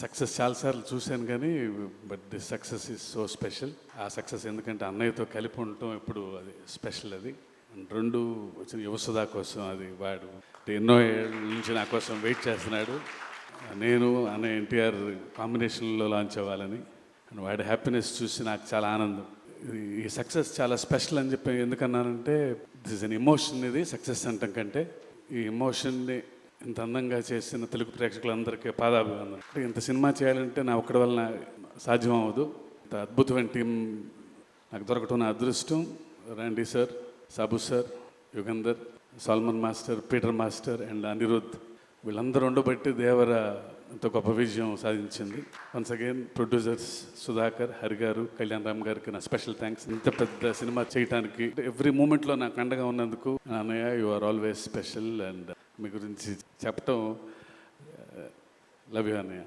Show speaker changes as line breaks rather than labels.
Success చాలాసార్లు చూశాను కానీ but this success is so special. ఆ సక్సెస్ ఎందుకంటే అన్నయ్యతో కలిపి ఉండటం ఇప్పుడు అది స్పెషల్ అది. రెండు వచ్చిన యువసుధా కోసం అది వాడు ఎన్నో ఏళ్ళ నుంచి నా కోసం వెయిట్ చేస్తున్నాడు. నేను అన్న ఎన్టీఆర్ కాంబినేషన్లో లాంచ్ అవ్వాలని. అండ్ వాడి హ్యాపీనెస్ చూసి నాకు చాలా ఆనందం. ఇది- ఈ సక్సెస్ చాలా స్పెషల్ అని చెప్పి ఎందుకన్నానంటే దిస్ ఇస్ అన్ ఎమోషన్ ఇది సక్సెస్ అంటాం కంటే. ఈ ఎమోషన్ని ఇంత అందంగా చేసిన తెలుగు ప్రేక్షకులందరికీ పాదాభివందనం అంటే ఇంత సినిమా చేయాలంటే నా ఒక్కడి వలన సాధ్యం అవ్వదు ఇంత అద్భుతమైన టీం నాకు దొరకటం నా అదృష్టం. Randy sir Sabu sir Yugandhar Solomon master Peter master and Anirudh. వీళ్ళందరూ ఉండబట్టి దేవర ఎంతో గొప్ప విజయం సాధించింది. Once again producers Sudhakar Hari గారు కళ్యాణ్ రామ్ గారికి నా స్పెషల్ థ్యాంక్స్ ఇంత పెద్ద సినిమా చేయడానికి ఎవ్రీ మూమెంట్లో నాకు అండగా ఉన్నందుకు అన్నయ్య you are always special and మీ గురించి చెప్పటం లవ్ అన్నయ్య